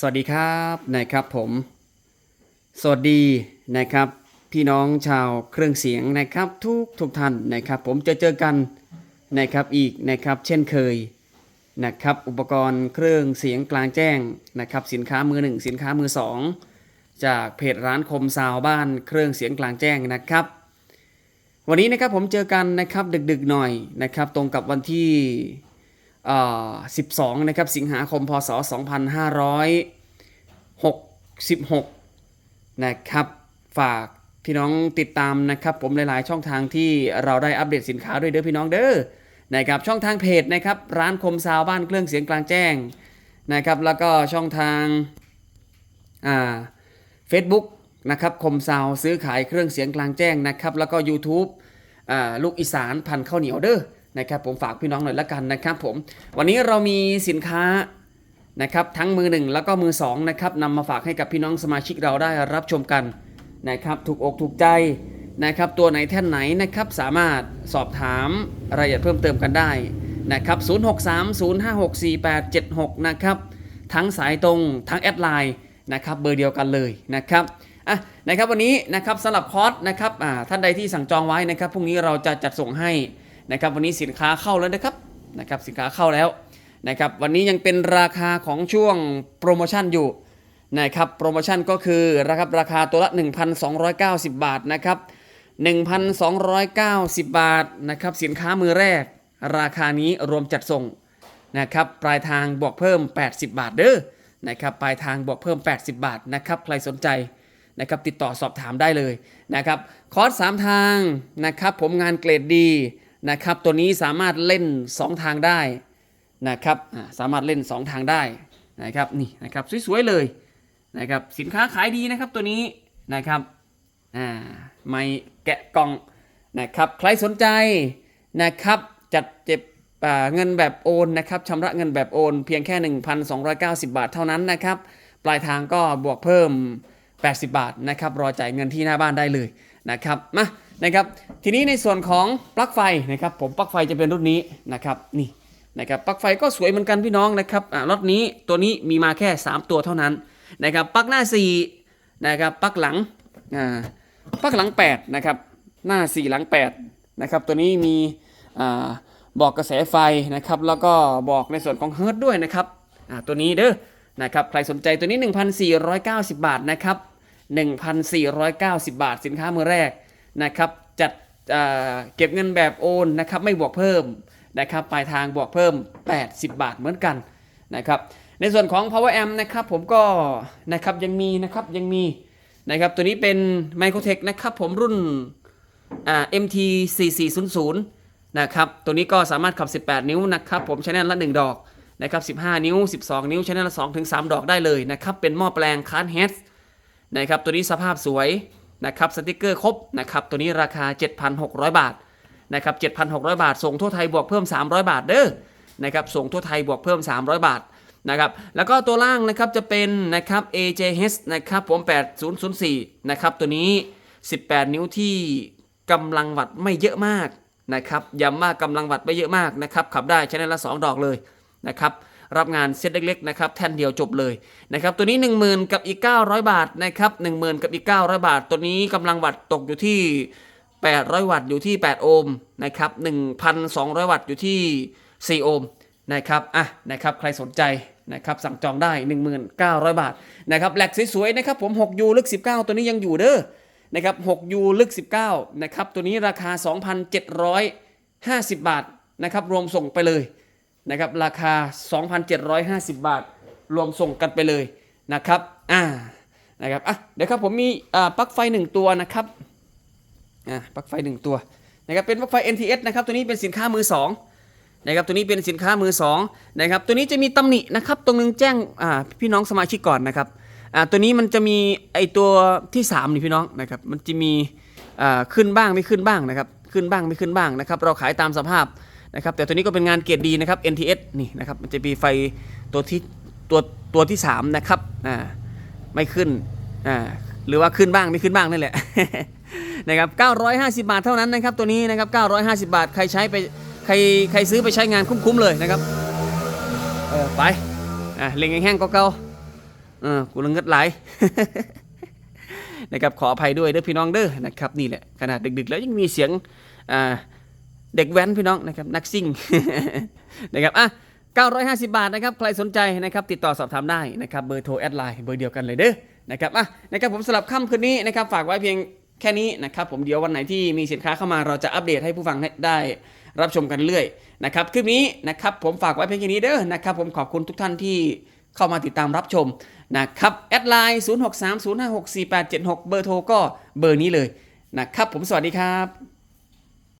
สวัสดีครับนะครับผมสวัสดีนะครับ พี่น้องชาวเครื่องเสียงนะครับทุกทุกท่านนะครับ ผมจะเจอกันนะครับอีกนะครับเช่นเคยนะครับอุปกรณ์เครื่องเสียงกลางแจ้งนะครับสินค้ามือหนึ่งสินค้ามือสองจากเพจร้านคมซาวบ้านเครื่องเสียงกลางแจ้งนะครับ วันนี้นะครับผมเจอกันนะครับดึกๆหน่อยนะครับ ตรงกับวันที่ 12 นะครับ สิงหาคม พศ 2566 นะครับ ฝากพี่น้องติดตามนะครับ ผมหลาย ๆ ช่องทางที่เราได้อัปเดตสินค้าด้วยเด้อพี่น้องเด้อ นะครับ ช่องทางเพจนะครับ ร้านคมซาวบ้านเครื่องเสียงกลางแจ้งนะครับ แล้วก็ช่องทาง อ่า Facebook นะครับ คมซาวซื้อขายเครื่องเสียงกลางแจ้งนะครับ แล้วก็ YouTube อ่าลูกอีสานพันข้าวเหนียวเด้อ นะครับผมฝากพี่น้องหน่อยละกันนะครับผมวันนี้เรามีสินค้านะครับทั้งมือหนึ่งแล้วก็มือสองนะครับนำมาฝากให้กับพี่น้องสมาชิกเราได้รับชมกันนะครับถูกอกถูกใจนะครับตัวไหนแท่นไหนนะครับสามารถสอบถามรายละเอียดเพิ่มเติมกันได้นะครับ0630564876นะครับทั้งสายตรงทั้งแอดไลน์นะครับเบอร์เดียวกันเลยนะครับอะนะครับวันนี้นะครับสำหรับคอร์สนะครับอ่าท่านใดที่สั่งจองไว้นะครับพรุ่งนี้เราจะจัดส่งให้ นะครับวันนี้สินค้าเข้าแล้วนะครับนะครับสินค้าเข้าแล้วนะครับวันนี้ยังเป็นราคาของช่วงโปรโมชั่นอยู่นะครับโปรโมชั่นก็คือนะครับราคาตัวละ 1,290 บาทนะครับ1,290 บาทนะครับสินค้ามือแรก ราคานี้รวมจัดส่งนะครับปลายทางบวกเพิ่ม 80 บาทเด้อนะครับปลายทางบวกเพิ่ม 80 บาทนะครับใครสนใจนะครับติดต่อสอบถามได้เลยนะครับคอร์ส3ทางนะครับผมงานเกรดดี นะครับตัวนี้สามารถเล่น 2 ทางได้นะครับสามารถเล่น 2 ทางได้นะครับนี่นะครับสวยๆเลยนะครับสินค้าขายดีนะครับตัวนี้นะครับอ่าไม่แกะกล่องนะครับใครสนใจนะครับจัดเจ็บเงินแบบโอนนะครับชำระเงินแบบโอน เพียงแค่ 1,290 บาทเท่านั้นนะครับปลายทางก็บวกเพิ่ม 80 บาทนะครับรอจ่ายเงินที่หน้าบ้านได้เลยนะครับมา นะครับทีนี้ในส่วนของปลั๊กไฟนะครับผมปลั๊กไฟจะเป็นรุ่นนี้นะครับนี่นะครับปลั๊กไฟก็สวยเหมือนกันพี่น้องนะครับอ่ารถนี้ตัวนี้มีมาแค่ 3 ตัวเท่านั้นนะครับปลั๊กหน้า4นะครับปลั๊กหลังอ่าปลั๊กหลัง8นะครับหน้า 4 หลัง8นะครับตัวนี้มีอ่าบอกกระแสไฟนะครับแล้วก็บอกในส่วนของเฮิร์ตด้วยนะครับอ่าตัวนี้เด้อนะครับใครสนใจตัวนี้ 1,490 บาทนะครับ1,490 บาทสินค้ามือแรก นะครับจัดเก็บเงินแบบโอนนะครับไม่บวกเพิ่มนะครับปลายทางบวกเพิ่ม 80 บาทเหมือนกันนะครับในส่วนของ power amp นะครับผมก็นะครับยังมีนะครับยังมีนะครับตัวนี้เป็น Microtech นะครับผมรุ่นอ่า MT 4400นะครับตัวนี้ก็สามารถขับ 18 นิ้วนะครับผมใช้แนนละ 1 ดอกนะครับ15 นิ้ว 12 นิ้วใช้ได้ละ2ถึง3ดอกได้เลยนะครับเป็นหม้อแปลงคานเฮดนะครับตัวนี้สภาพสวย นะครับสติกเกอร์ครบนะครับตัวนี้ราคา 7,600 บาทนะครับ7,600 บาท ส่งทั่วไทยบวกเพิ่ม 300 บาทเด้อนะครับส่งทั่วไทยบวกเพิ่ม 300 บาทนะครับแล้วก็ตัวล่างนะครับจะเป็นนะครับ AJH นะครับผม 8004นะครับตัวนี้ 18 นิ้วที่กำลังวัดไม่เยอะมากนะครับย้ำว่ากำลังวัดไม่เยอะมากนะครับขับได้ใช้ได้ละ 2 ดอกเลยนะครับ รับงานเซตเล็กๆนะครับแท่นเดียวจบเลยนะครับตัวนี้ 10,000 กับอีก 900 บาทนะครับ10,000 กับอีก 900 บาท ตัวนี้กำลังวัตต์ตกอยู่ที่ 800 วัตต์อยู่ที่ 8 โอห์มนะครับ1,200 วัตต์อยู่ที่ 4 โอห์มนะครับอะนะครับใครสนใจนะครับสั่งจองได้ 19,000บาทนะครับแหลกสวยๆนะครับผม 6U ลึก 19 ตัวนี้ยังอยู่เด้อนะครับ 6U ลึก 19นะครับตัวนี้ราคา 2,750 บาทนะครับรวมส่งไปเลย นะครับราคา 2,750 บาท รวมส่งกันไปเลยนะครับอ่านะครับอะเดี๋ยวครับผมมีอ่าปลั๊กไฟ 1 ตัวนะครับอ่าปลั๊กไฟ 1 ตัวนะครับเป็นปลั๊กไฟ NTS นะครับตัวนี้เป็นสินค้ามือ2นะครับตัวนี้เป็นสินค้ามือ2นะครับตัวนี้จะมีตำหนินะครับตรงนึงแจ้งอ่าพี่น้องสมาชิกก่อนนะครับอ่าตัวนี้มันจะมีไอตัวที่3นี่พี่น้องนะครับมันจะมีอ่าขึ้นบ้างไม่ขึ้นบ้างนะครับขึ้นบ้างไม่ขึ้นบ้างนะครับเราขายตามสภาพ นะครับแต่ตัวนี้ก็เป็นงานเกียรติดีนะครับ NTS นี่นะครับมันจะมีไฟตัวที่ตัวตัวที่ 3 นะครับอ่าไม่ขึ้นอ่าหรือว่าขึ้นบ้างไม่ขึ้นบ้างนั่นแหละนะครับ950 บาทเท่านั้นนะครับตัวนี้นะครับ950 บาทใครใช้ไปใครใครซื้อไปใช้งานคุ้มๆเลยนะครับเออไปอ่าเล็งแห้งๆก็เก่าเออกูละเงิดหลนะครับขออภัยด้วยเด้อพี่น้องเด้อนะครับนี่แหละขนาดดึกๆ แล้วยังมีเสียงอ่า เด็กแว้นพี่น้องนะครับนักซิ่งนะครับอะ950 บาทนะครับใครสนใจนะครับติดต่อสอบถามได้นะครับเบอร์โทรแอดไลน์เบอร์เดียวกันเลยเด้อนะครับอะนะครับผมสลับค่ำคืนนี้นะครับฝากไว้เพียงแค่นี้นะครับผมเดี๋ยววันไหนที่มีสินค้าเข้ามาเราจะอัปเดตให้ผู้ฟังได้รับชมกันเรื่อยนะครับคลิปนี้นะครับผมฝากไว้เพียงแค่นี้เด้อนะครับผมขอบคุณทุกท่านที่เข้ามาติดตามรับชมนะครับแอดไลน์0630564876 เบอร์โทรก็เบอร์นี้เลยนะครับผมสวัสดีครับ